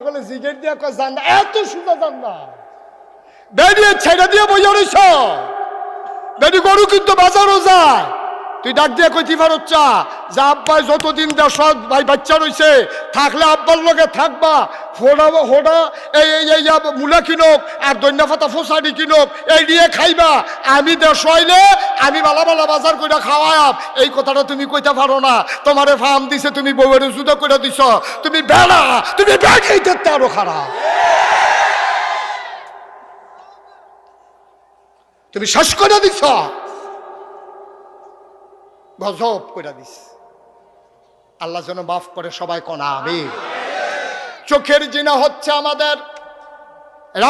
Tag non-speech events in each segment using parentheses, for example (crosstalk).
বলে জিগের দিয়া কয় জান না এত সুন্দর জান না বেরিয়ে ছেড়ে দিয়ে বইয়া রয়েছ বেরি গরু কিন্তু বাজারও যায়। তুই ডাক দিয়ে কইতি পারচ্ছা যে আব্বাই যতদিন দেশ ভাই বাচ্চা রইছে, থাকলে আব্বার লগে থাকবা। হোড়া হোড়া, এই এই মূলা কিনক, আর দৈন্য ফাতা ফোসানি কিনক, এই দিয়ে খাইবা। আমি দেশ হইলে আমি বালা বালা বাজার কইরা খাওয়ায়াম। এই কথাটা তুমি কইতে পারো না। তোমারে ফার্ম দিছে, তুমি বউয়ের জুদা করে দিছ। তুমি বেড়া, তুমি বেড়াই থাকতে আরও খারাপ। তুমি শেষ করে দিছ। গজব করে দিস। আল্লাহ যেন মাফ করে সবাই কনা আমি চোখের জিনা হচ্ছে আমাদের।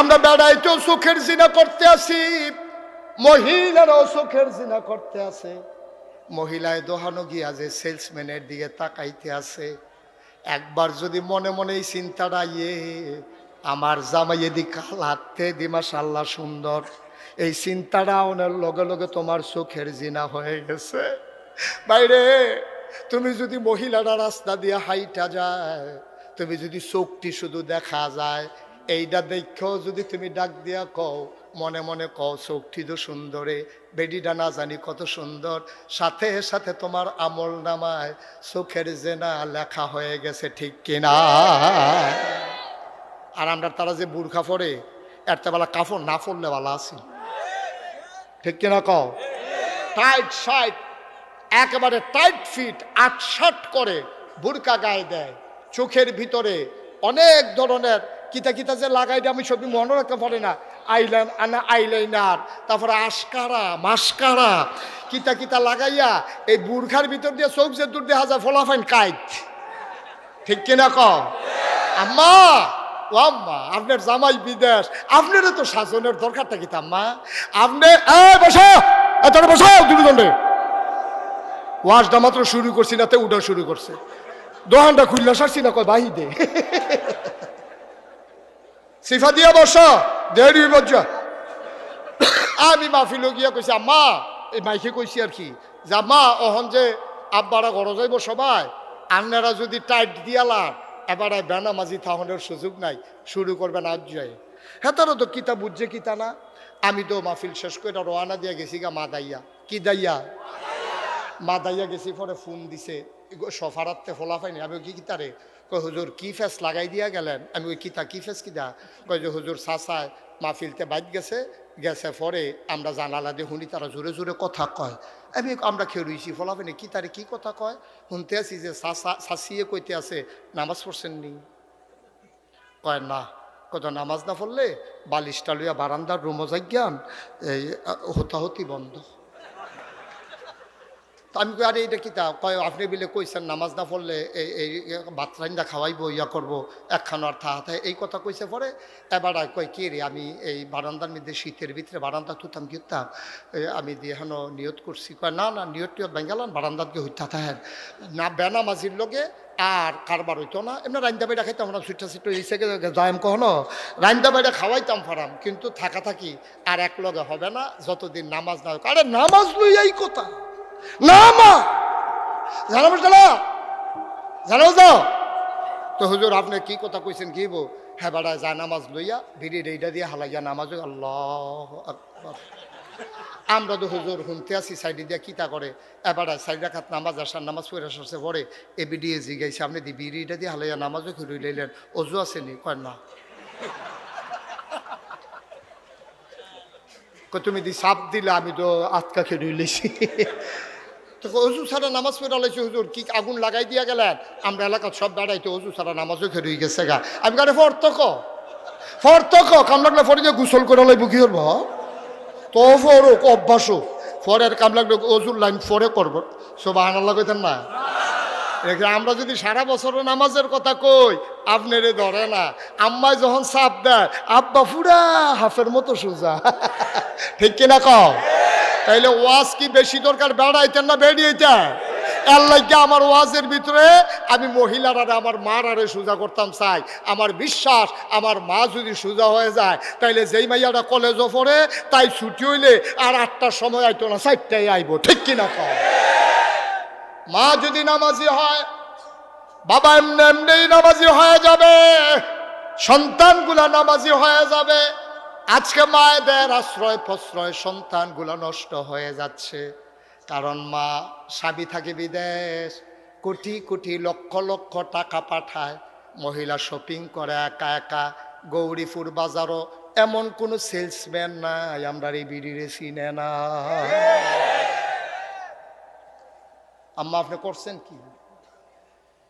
আমরা বেড়াইতেও চোখের জিনা করতে আসি। মহিলারাও চোখের জিনা করতে আছে মহিলায় দোহানো গিয়া যে সেলসম্যানের দিকে তাকাইতে আছে একবার যদি মনে মনে এই চিন্তাটা ইয়ে আমার জামাই এদিক হাতে দিমাস আল্লাহ সুন্দর। এই চিন্তাটা ওনার লগে লগে তোমার চোখের জিনা হয়ে গেছে। বাইরে, তুমি যদি মহিলারা রাস্তা দিয়ে হাইটা যায়, তুমি যদি চোখটি শুধু দেখা যায় এইটা দেখেও যদি তুমি ডাক দিয়া কও, মনে মনে কও, চোখটি তো সুন্দরে, বেডিটা না জানি কত সুন্দর। সাথে সাথে তোমার আমল নামায় চোখের জেনা লেখা হয়ে গেছে ঠিক কিনা। আর আমরা তারা যে বুর্খা পরে একটা বেলা কাপড় না পরলে ভালো আছি। ঠিক কিনা কও? টাইট শার্ট একেবারে টাইট ফিট আট শার্ট করে বুরকা গায়ে দেয়। চোখের ভিতরে অনেক ধরনের কিতা কিতা যে লাগাই আমি ছবি মনে রাখতে পারি না। আইলাইন আনা, আইলাইনার, তারপরে আশকারা মাস্কারা কিতা কিতা লাগাইয়া এই বুর্খার ভিতর দিয়ে চোখ যে দূর দেখা যায় ফলাফাইন কাইট। ঠিক কিনা ক আম্মা, ও আম্মা, আপনার জামাই বিদেশ, আপনারও তো শাসনের দরকারটা কি আম্মা? আপনি বসো এত বসো, দুজনে। ওয়াশটা মাত্র শুরু করছি না, তে উঠা শুরু করছে। দোকানটা খুললে, সারছি না, কয় বাহি দে। সিফা দিয়া বসো, দেরি বজ্জা আমি মাহফিল গিয়া কইছি, আম্মা, এই মাইকে কইছি আর কি, যে আম্মা, অহন যে আব্বারা ঘর যাইব সবাই আপনারা যদি টাইট দিয়ালার এবারে বেনামাজি থাহনের সুযোগ নাই, শুরু করবেন আজ যায় হেতারও তো কিতা বুঝছে, কিতা না? আমি তো মাহফিল শেষ করে রওনা দিয়া গেছি গা, মা দাইয়া। কি দাইয়া? মা দাইয়া গেছি, পরে ফোন দিছে সফারাতে ফোলা পাইনি। আমি কি কিতারে কই, হুজুর, কি ফেস লাগাই দিয়া গেলেন? আমি ওই কিতা, কি ফেস কিতা? কয় যে, হুজুর সাসায় মাহফিলতে বাইত গেছে গেছে পরে আমরা জানালা দিয়ে শুনি, তারা জোরে জোরে কথা কয়। আমি আমরা খেয়ে রইছি, ফলা পাইনি। কি তারে কি কথা কয়? শুনতে আছি যে সাসা সাসিয়ে কইতে আছে, নামাজ পড়ছেন নি? কয়, না। কত নামাজ না পড়লে বালিশটা লইয়া বারান্দার রুমো যাইয়ান এই হতাহতি বন্ধ। তো আমি কই, আরে, এটা কি তা? কয়, আপনি বিলে কইছেন নামাজ না পড়লে এই এই বাতরাইন্দা খাওয়াইবো, ইয়া করব একখানো আর থা হাতে এই কথা কইছে পরে এবার কয়, কি রে, আমি এই বারান্দার মধ্যে শীতের ভিতরে বারান্দা তুতাম কিতাম আমি দিয়ে হেন নিয়ত করছি। কয়, না না, নিয়ত টিয়ত বেঙ্গালান বারান্দাত গিয়ে হইতা থাকেন না বেনা মাঝির লগে আর কারবার হইতো না। এমনি রান্দা বাইরা খাইতাম আমরা সুইটা এই থেকে যাইম কখনো রান্দা বাইরে খাওয়াইতাম ফারাম, কিন্তু থাকা থাকি আর এক লগে হবে না, যতদিন নামাজ না হোক। আরে, নামাজ লই এই কথা না, মা। জানো জানো জানো তো? তো হুজুর, আপনি কি কথা কইছেন কি বো হ্যাঁ বেড়া যা নামাজ লইয়া বিড়ি রেইডা দিয়ে হালাইয়া নামাজ আল্লাহ আকবার। আমরা তো হুজুর শুনতে আসি সাইডে দিয়া কিতা করে? এবারে সাইড রাখাত নামাজ, আসার নামাজ পড়ে আসছে পরে এ বিডিয়ে জিগাইছে আপনি দি বিড়িটা দিয়ে হালাইয়া নামাজও খুঁড়ি লইলেন। অজু কয় না। কয়, তুমি দি সাপ দিলে, আমি তো আটকা খেয়ে লইছি তো অজু ছাড়া নামাজ পড়ে লাইছি হুজুর কি আগুন লাগাই দিয়া গেলেন? আমরা এলাকার সব বেড়াইতে অজু ছাড়া নামাজও খেয়ে গেছে গা। আমি কারে ফর্তক? ফর্তক? কাম লাগলে ফরে দিয়ে গোসল করে লাইব, কি করব? তো ফরক অভ্যাসও ফরের কাম লাগলে অজুর লাইন ফরে করব। সব আনাল্লা কইতেন না? আমরা যদি সারা বছর নামাজের কথা কই, আপনারে ধরে না। আম্মায় যখন চাপ দেয়, আব্বা ফুরা হাফের মতো সোজা। ঠিক কিনা কও? তাইলে ওয়াজ কি বেশি দরকার? বেড়াইতেন না এর লাগে আমার ওয়াজের ভিতরে আমি মহিলারা আমার মার আরে সোজা করতাম, চাই। আমার বিশ্বাস, আমার মা যদি সোজা হয়ে যায়, তাইলে যেই মাইয়াটা কলেজও পড়ে, তাই ছুটি হইলে আর আটটার সময় আইতো না, চারটায় আইব, ঠিক কিনা কও? মা যদি নামাজি হয়, বাবা এমনি এমনি নামাজি হয়ে যাবে, সন্তানগুলা নামাজি হয়ে যাবে। আজকে মায়েদের আশ্রয় প্রশ্রয় সন্তানগুলো নষ্ট হয়ে যাচ্ছে। কারণ মা স্বামী থাকে বিদেশ, কোটি কোটি লক্ষ লক্ষ টাকা পাঠায়, মহিলা শপিং করে একা একা, গৌরীপুর বাজারও এমন কোনো সেলসম্যান নাই, আমরা এই বিড়িরে চিনে না। আম্মা, আপনি করছেন কি?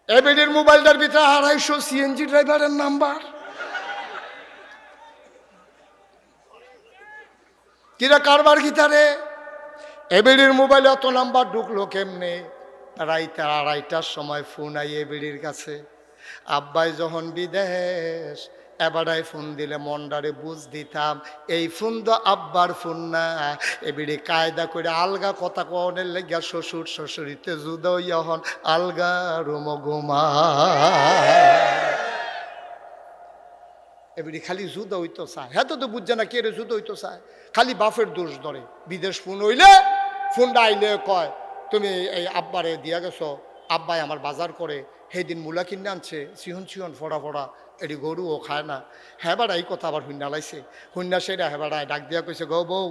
এবিডির মোবাইলটার ভিতরে আড়াইশো সিএনজি ড্রাইভারের নাম্বার। কিরা কারবার গিতারে? এবিডির মোবাইলে অত নাম্বার ঢুকলো কেমনে? রাইতে আড়াইটার সময় ফোন আই এবিডির কাছে। আব্বাই যখন বিদেশ এবারাই ফোন দিলে মন্ডারে বুঝ দিতাম, এই ফোন তো আব্বার ফোন না। এবিডি কায়দা করে আলগা কথা কনের লেগিয়া শ্বশুর শ্বশুরিতে জুদো ইহন আলগা রুম ঘুমা এবারে খালি জুদ হইতো চায় হ্যাঁ তো বুঝছে না কে রে জুদ হইতো চায় খালি বাফের দোষ ধরে। বিদেশ ফোন হইলে, ফোনটা আইলে কয়, তুমি এই আব্বারে দিয়া গেছো, আব্বাই আমার বাজার করে দিন মূলা কিনে আনছে, সিহন সিহন ফড়া ফড়া, এটি গরু ও খায় না। হ্যাঁ বাড়া, এই কথা আবার হুন্না লাইছে। হুন্না সেটা হ্যাঁ বাড়ায় ডাক দিয়া কইছে, গো বউ,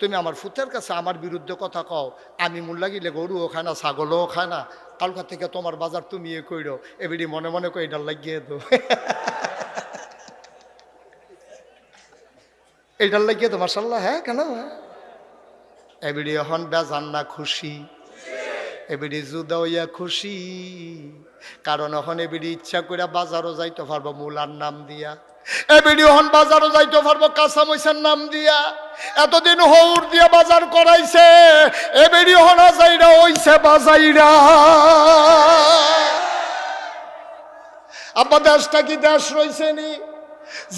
তুমি আমার ফুতের কাছে আমার বিরুদ্ধে কথা কও, আমি মূল্যা গিলে গরুও খায় না, ছাগলও খায় না। কালকা থেকে তোমার বাজার তুমি এ কইরো। এবিডি মনে মনে কই এটা লাগিয়ে দো। (laughs) এইটার লাগিয়ে তো মার্শাল্লাহ হ্যাঁ কেন? এবিডি এখন বেজান না খুশি। এবিডি জুদা হইয়া খুশি। কারণ এখন এবিডি ইচ্ছা করে বাজারও যাইতে পারব, মূলার নাম দিয়া। এবিডি এখন বাজারও যাইতে পারব কাঁচা মইসার নাম দিয়া। এতদিন হৌর দিয়া বাজার করাইছে, এবিডি হনা যাইরা ওইছে বাজাইরা। আব্বা, দেশটা কি দেশ রইছে নি?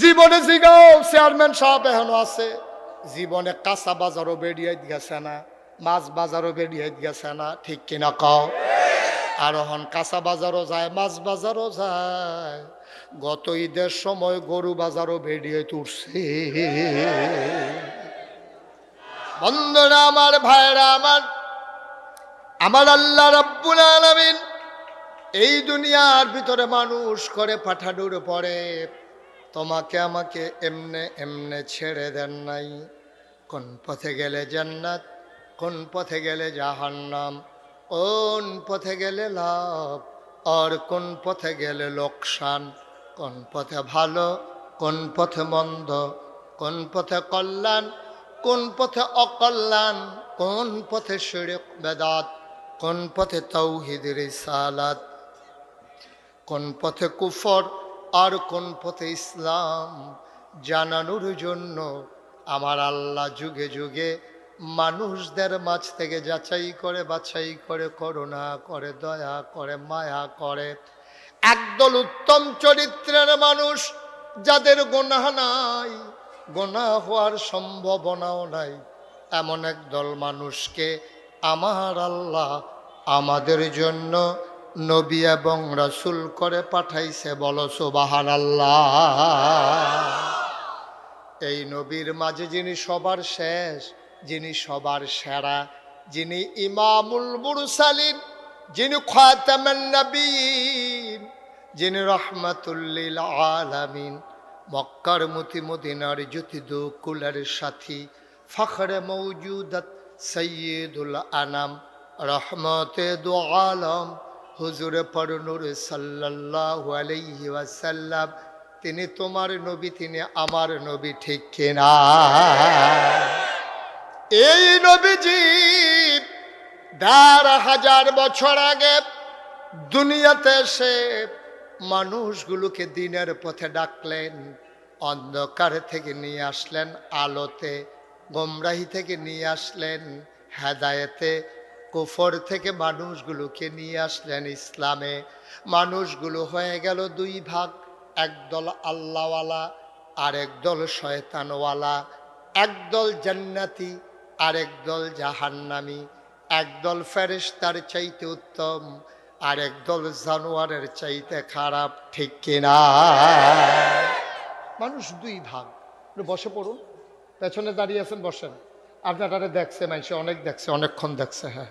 জীবনে জিগাও, চেয়ারম্যান সাহেব এখনও আছে। জীবনে কাঁচা বাজারও বেরিয়ে গেছে না, মাছ বাজারও বেরিয়ে গেছে না, ঠিক কিনা কও? আর এখন কাঁচা বাজারও যায়, মাছ বাজারও যায়। গত ঈদের সময় গরু বাজারও বেরিয়ে তুলছে। বন্ধুরা আমার, ভাইরা আমার আমার আল্লাহ রাব্বুল আলামিন এই দুনিয়ার ভিতরে মানুষ করে পাঠানোর পরে তোমাকে আমাকে এমনে এমনে ছেড়ে দেন নাই কোন পথে গেলে জান্নাত কোন পথে গেলে জাহান্নাম কোন পথে গেলে লাভ আর কোন পথে গেলে লোকসান কোন পথে ভালো কোন পথে মন্দ কোন পথে কল্যাণ কোন পথে অকল্যাণ কোন পথে শিরক বেদাত কোন পথে তৌহিদের সালাত কোন পথে কুফর আর কোন পথে ইসলাম জানানোর জন্য আমার আল্লাহ যুগে যুগে মানুষদের মাঝ থেকে যাচাই করে, বাছাই করে, করুণা করে, দয়া করে, মায়া করে। একদল উত্তম চরিত্রের মানুষ যাদের গোনা নাই গোনা হওয়ার সম্ভাবনাও নাই। এমন একদল মানুষকে আমার আল্লাহ আমাদের জন্য নবী এবং রাসুল করে পাঠাইছে, বলো সুবাহান এই নবীর মাঝে যিনি সবার শেষ, যিনি সবার সেরা, যিনি ইমামুল মুরসালিন, যিনি খাতামান নবীন, যিনি রহমাতুল্লিল আলামিন, মক্কার মতি মদিনার জ্যোতি কুলের সাথী, ফখরে মৌজুদত সৈয়দুল আনাম, রহমতে দু আলম। হুজুরে পরনুর ওয়াসাল্লাম, তিনি তোমার নবী, তিনি আমার নবী, ঠিক কিনা? এই নবীজি দেড় হাজার বছর আগে দুনিয়াতে এসে মানুষগুলোকে দিনের পথে ডাকলেন, অন্ধকার থেকে নিয়ে আসলেন, আলোতে, গোমরাহি থেকে নিয়ে আসলেন, হেদায়েতে কুফর থেকে মানুষগুলোকে নিয়ে আসলেন ইসলামে। মানুষগুলো হয়ে গেল দুই ভাগ, একদল আল্লাহওয়ালা আর একদল শয়তানওয়ালা। একদল জান্নাতি আর একদল জাহান্নামি। একদল ফেরেশতার চাইতে উত্তম আর একদল জানোয়ারের চাইতে খারাপ, ঠিক কিনা মানুষ দুই ভাগ। বসে পড়ুন। পেছনে দাঁড়িয়ে আছেন, বসেন। আপনারা দেখছে, মানুষ অনেক দেখছে, অনেকক্ষণ দেখছে হ্যাঁ।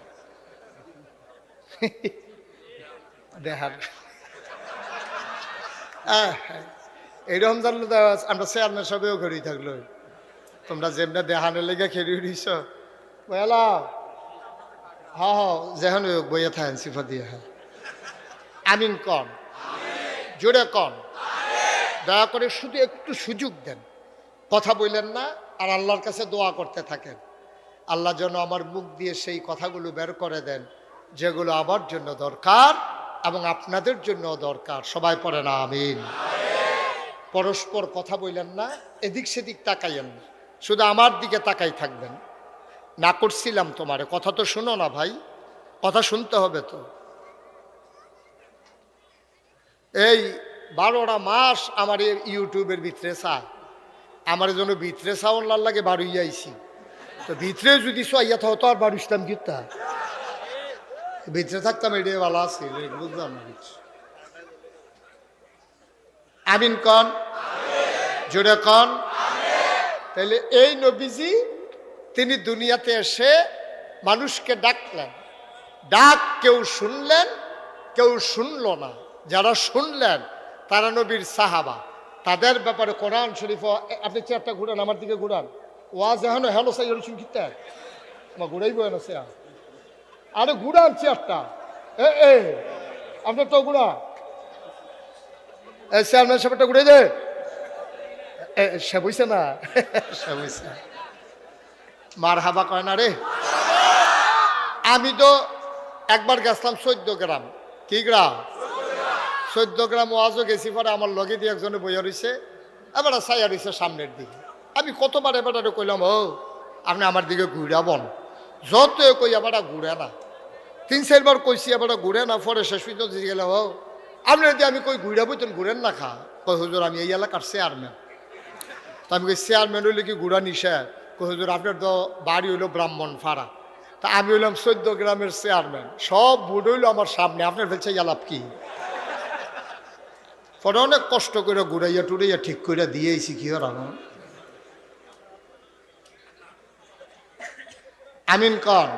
দেখার। এইরকম তো আমরা চেয়ারম্যান সবেও করেই থাকল। তোমরা যেমনি দেহানের লেগে খেলি উঠিস বলা হ হোক বইয়া থাকেন সিফা দিয়ে হ্যাঁ। আমিন কন। জোরে কন। দয়া করে শুধু একটু সুযোগ দেন। কথা বললেন না, আর আল্লাহর কাছে দোয়া করতে থাকেন। আল্লাহ যেন আমার মুখ দিয়ে সেই কথাগুলো বের করে দেন। যেগুলো আমার জন্য দরকার এবং আপনাদের জন্য দরকার। সবাই পড়ে না, আমিন। পরস্পর কথা বললেন না, এদিক সেদিক তাকাইয়েন না। শুধু আমার দিকে তাকাই থাকবেন। না করছিলাম তোমারে, কথা তো শুনো না ভাই, কথা শুনতে হবে তো। এই বারোটা মাস আমার ইউটিউবের ভিতরে চা আমার জন্য ভিতরে চাওয়ার লাগে বাড়ি আইছি তো ভিতরে যদি থাকতো তো আর বাড়ি ইসলাম কিতা? ভিতরে থাকতাম এটাই ভালো আছে বুঝলাম না কিছু। আমিন কন? জোরে কন? তাহলে এই নবীজি তিনি দুনিয়াতে এসে মানুষকে ডাকলেন। ডাক কেউ শুনলেন কেউ শুনল না। যারা শুনলেন তারা নবীর সাহাবা। তাদের ব্যাপারে কোরআন শরীফ আপনি চেয়ারটা ঘুরান আমার দিকে ঘুরান। ওয়াজ এখনও হ্যালো সাই কিতা আমার ঘুরাইব না সে আরে ঘুরান চেয়ারটা। এ এ, আপনার তো এ চেয়ারম্যান সাহেবটা ঘুরে দে সে বুঝছে না। সে বুঝছে। মার হাবা কয় না রে। আমি তো একবার গেছিলাম চোদ্দ গ্রাম। কি গ্রাম? চোদ্দ গ্রাম ওয়াজও গেছি পরে আমার লগে দিয়ে একজনে বইয়া রয়েছে এবার সাইয়া রয়েছে সামনের দিকে। আমি কতবার এবার কইলাম, ও, আপনি আমার দিকে ঘুরাবন যত কই, এবার ঘুরে না। তিন চারবার কইছি এবার ঘুরে না পরে শেষ পর্যন্ত দিয়ে গেলে ও আপনি যদি আমি কই ঘুরাবো তুমি ঘুরেন না খা? কই হুজুর আমি এই এলাকার চেয়ারম্যান তা আমি কই চেয়ারম্যান হইলে কি ঘুরা নিষেধ? কই হুজুর আপনার তো বাড়ি হইল ব্রাহ্মণ ফাড়া। তা আমি হইলাম চোদ্দ গ্রামের চেয়ারম্যান সব বুড হইল আমার সামনে, আপনার ফেলছে ইয়ালাপ কি? পরে অনেক কষ্ট করে ঘুরাইয়া টুরাইয়া ঠিক করে দিয়েছি, কি আর আমার আমিন কন।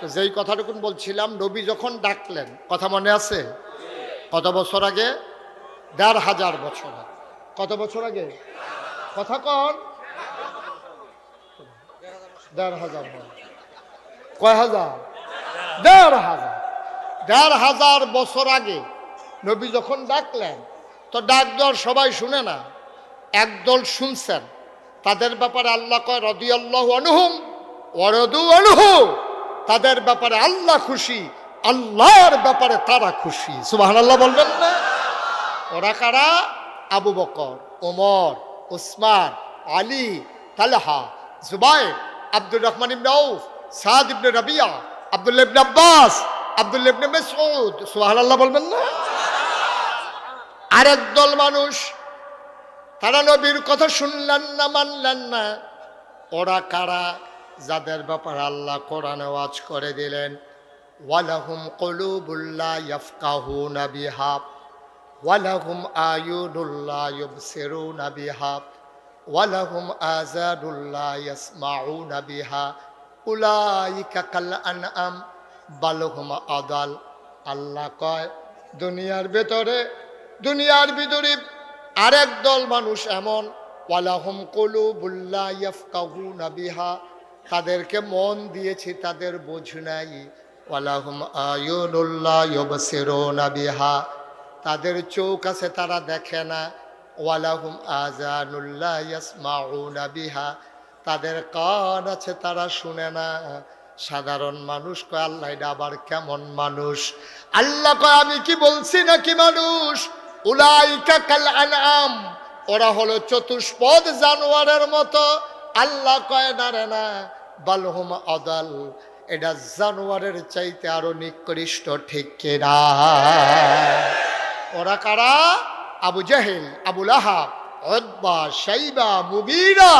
তো যেই কথাটুকুন বলছিলাম, নবী যখন ডাকলেন, কথা মনে আছে? কত বছর আগে? দেড় হাজার বছর আগে। কত বছর আগে? কথা কন। দেড় হাজার। কয় হাজার? দেড় হাজার। দেড় হাজার বছর আগে নবী যখন ডাকলেন, তো ডাক দেওয়ার সবাই শুনে না, একদল শুনছেন। তাদের ব্যাপারে আল্লাহ কয় রদি আল্লাহ অনুহুম অরদু অনুহু তাদের ব্যাপারে আল্লাহ খুশি, আল্লাহর ব্যাপারে তারা খুশি। সুবাহ আল্লাহ বলবেন না? ওরা কারা? Abu Bakr, Omar Usman Ali, Talha Zubair Abdur Rahman ibn Saad ইবনে Rabiya, Abdullah ibn Abbas, Abdullah ইবনে মাসউদ। সুবহানাল্লাহ বলবেন না? আরেক দল মানুষ, তারা নবীর কথা শুনলেন না, মানলেন না। ওরা কারা? যাদের ব্যাপারে আল্লাহ কোরআন ওয়াজ করে দিলেন, ওয়ালাহুম কলুবুল্লাহ ইয়াফকাহুনা বিহা, ওয়ালাহুম আয়ুনুল্লাহ ইউবসিরুনা বিহা, ওয়ালাহুম আযানুল্লাহ ইয়াসমাউনা বিহা, উলাইকা কাল আনআম বালহুম আদাল। আল্লাহ কয়, দুনিয়ার ভেতরে, দুনিয়ার ভিতরে আরেক দল মানুষ এমন, ওয়ালাহুম কলুবুল্লাহ ইয়াফকাহুনা বিহা তাদেরকে মন দিয়েছি, তাদের বোঝ নাই। ওয়ালাহুম বিহা। তাদের চোখ আছে, তারা দেখে না। ওয়ালাহুম আজানুল্লাহ বিহা। তাদের কান আছে, তারা শুনে না। সাধারণ মানুষ কয়, আল্লাহ আবার কেমন মানুষ? আল্লাহ কয়, আমি কি বলছি নাকি মানুষ? উলাইকা কাল আনআম। ওরা হলো চতুষ্পদ জানোয়ারের মতো। আল্লাহ কয়, না রে, না। বালহুম আদাল, এটা জানোয়ারের চাইতে আরও নিকৃষ্ট, ঠিক কিনা? ওরা কারা? আবু জাহেল আবুল আহাব অদ্বা সাইবা মুবিরা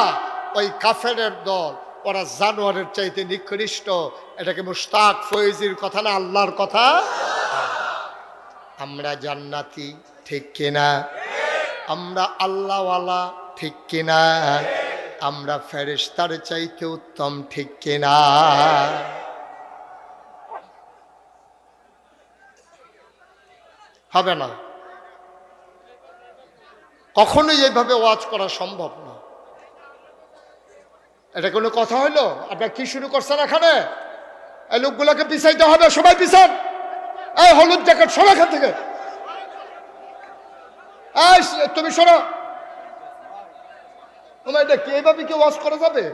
ওই কাফেরের দল। ওরা জানোয়ারের চাইতে নিকৃষ্ট এটাকে মুস্তাক ফয়েজির কথা না আল্লাহর কথা? আমরা জান্নাতি, ঠিক কিনা? আমরা আল্লাহওয়ালা, ঠিক কিনা? আমরা ফেরেশতার চাইতে উত্তম, ঠিক কিনা? হবে না। কখনোই এইভাবে ওয়াজ করা সম্ভব না। এটা কোনো কথা হইল? আপনার কি শুরু করছেন এখানে? এই লোকগুলোকে পিছাইতে হবে, সবাই পিছান। এই হলুদ জ্যাকেট সবাই এখান থেকে। তুমি সরো। এটা কি এইভাবে কি ওয়াজ করা যাবে?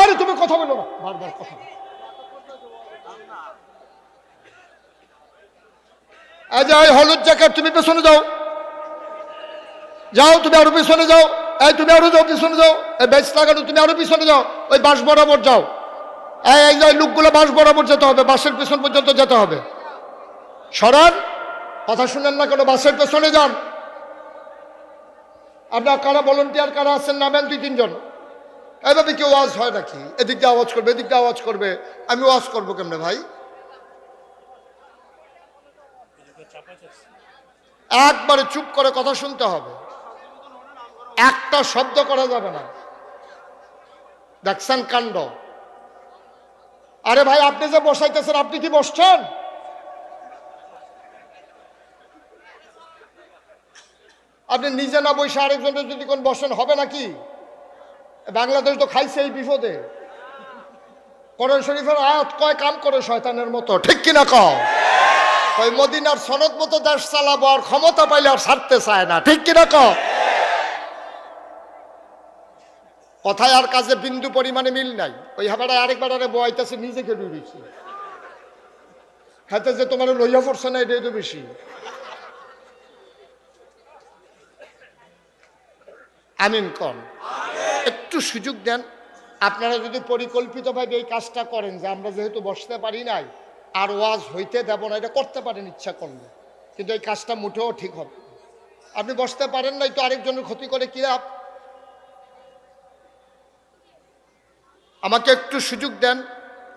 আরে, তুমি কথা বলো না। বারবার কথা বলো। এই যে হলুদ জ্যাকেট, তুমি পেছনে যাও। যাও, তুমি আরও পিছনে যাও। এই, তুমি আরও যাও, পিছনে যাও। এই বেচ লাগানো, তুমি আরও পিছনে যাও। ওই বাস বরাবর যাও। এই লোকগুলো বাস বরাবর যেতে হবে বাসের পেছন পর্যন্ত যেতে হবে। সরান। কথা শুনেন না কেন, বাসের পেছনে যান। আপনার কারা ভলেন্টিয়ার কারা আছেন নামেন দুই, তিনজন। এভাবে কেউ ওয়াজ হয় নাকি? এদিক দিয়ে আওয়াজ করবে, এদিক দিয়ে আওয়াজ করবে। আমি ওয়াজ করব কেমনে ভাই? একবারে চুপ করে কথা শুনতে হবে। একটা শব্দ করা যাবে না। দেখছেন কাণ্ড? আরে ভাই, আপনি যে বসাইতেছেন, আপনি কি বসছেন? আপনি নিজে না বসে আরেকজনের যদি কোন বসেন, হবে নাকি? বাংলাদেশ তো খাইছে এই বিপদে। কোরআন শরীফের আয়াত কয়, কাম করে শয়তানের মতো, ঠিক কিনা কও? ওই মদিনার সনদ মতো দেশ চালাবো আর ক্ষমতা পাইলে আর ছাড়তে চায় না, ঠিক কিনা কও? কথায় আর কাজে বিন্দু পরিমাণে মিল নাই। ওই হাবাড়ায় আরেক বেড়ারে বয়াইতেছে নিজেকে ডুবেছে হাতে যে তোমার লইয়া পড়ছে না, এটাই তো বেশি। আমিন কন একটু সুযোগ দেন, আপনারা যদি পরিকল্পিতভাবে এই কাজটা করেন যে আমরা যেহেতু বসতে পারি নাই, আর ওয়াজ হইতে দেব না, এটা করতে পারেন, ইচ্ছা করলে। কিন্তু এই কাজটা মুঠেও ঠিক হবে আপনি বসতে পারেন নাই তো আরেকজনের ক্ষতি করে কি লাভ? আমাকে একটু সুযোগ দেন,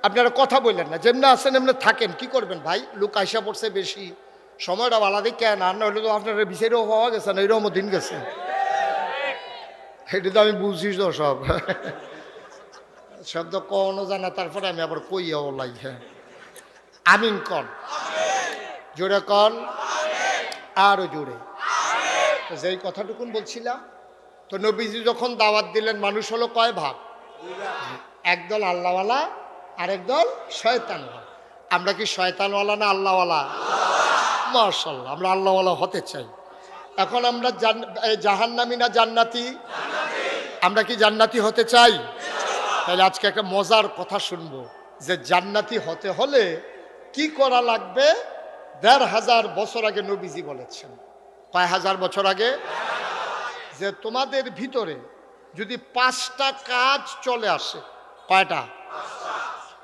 আপনারা কথা বললেন না, যেমনি আছেন এমনি থাকেন, কি করবেন ভাই? লোক আইসা পড়ছে বেশি, সময়টা আলাদা কেন আর নইলে তো আপনারা বিচারেও হওয়া গেছে না এরকম দিন গেছে। এটা তো আমি বুঝি তো সব শব্দ কখনো জানা তারপরে আমি আবার কইয়াও লাই হ্যাঁ। আমিন কন। জোরে কন। আরও জোরে। যেই কথাটুকুন বলছিলাম, তো নবীজি যখন দাওয়াত দিলেন, মানুষ হলো কয় ভাগ? একদল আল্লাহওয়ালা, আরেক দল শয়তানওয়ালা। আমরা কি শয়তানওয়ালা না আল্লাহওয়ালা? মার্শাল্লাহ আমরা আল্লাহওয়ালা হতে চাই। এখন আমরা জাহান্নামি না জান্নাতি? আমরা কি জান্নাতি হতে চাই? তাহলে আজকে একটা মজার কথা শুনব। যে জান্নাতি হতে হলে কি করা লাগবে? দেড় হাজার বছর আগে নবীজি বলেছেন। কয় হাজার বছর আগে? যে তোমাদের ভিতরে যদি পাঁচটা কাজ চলে আসে, কয়টা?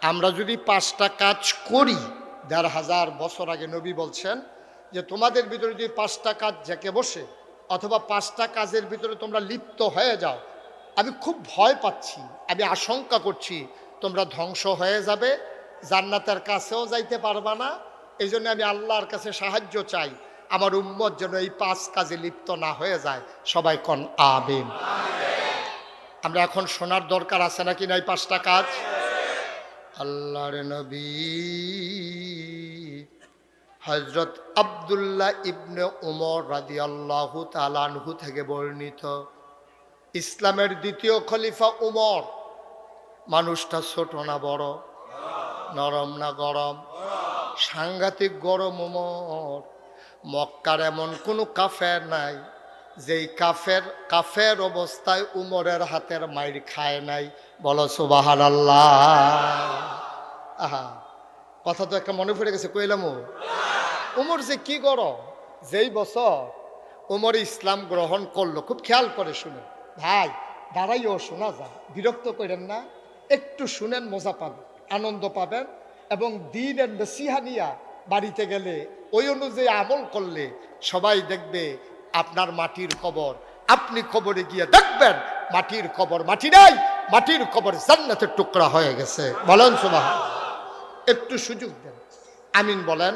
আমরা যদি পাঁচটা কাজ করি, দেড় হাজার বছর আগে নবী বলছেন যে তোমাদের ভিতরে যদি পাঁচটা কাজ জেঁকে বসে, অথবা পাঁচটা কাজের ভিতরে তোমরা লিপ্ত হয়ে যাও আমি খুব ভয় পাচ্ছি, আমি আশঙ্কা করছি তোমরা ধ্বংস হয়ে যাবে, জান্নাতের কাছেও যাইতে পারবা না। এই জন্য আমি আল্লাহর কাছে সাহায্য চাই, আমার উম্মত যেন এই পাঁচ কাজে লিপ্ত না হয়ে যায়। সবাই কন আবেন আমরা এখন শোনার দরকার আছে নাকি না এই পাঁচটা কাজ? আল্লাহর নবী হজরত আবদুল্লাহ ইবনে উমর রাদি আল্লাহ তালানহু থেকে বর্ণিত। ইসলামের দ্বিতীয় খলিফা উমর। মানুষটা ছোট না বড়? নরম না গরম? সাংঘাতিক গরম উমর। মক্কার এমন কোনো কাফের নাই, যেই কাফের কাফের অবস্থায় উমরের হাতের মাইর খায় নাই। বলো আল্লাহ আহা, কথা তো একটা মনে পড়ে গেছে, কইলাম উমর যে কি গরম, যেই বছর উমর ইসলাম গ্রহণ করল, খুব খেয়াল করে শুনে। ভাই, দাঁড়াইও, শোনা যা। বিরক্ত করেন না, একটু শুনেন, মজা পাবেন আনন্দ পাবেন এবং দিনের নসিহা নিয়া বাড়িতে গেলে ওই অনুযায়ী আমল করলে সবাই দেখবে আপনার মাটির কবর। আপনি কবরে গিয়ে দেখবেন, মাটির কবর মাটি নাই, মাটির কবর জান্নাতের টুকরা হয়ে গেছে। বলেন সুবাহ একটু সুযোগ দেন। আমিন বলেন।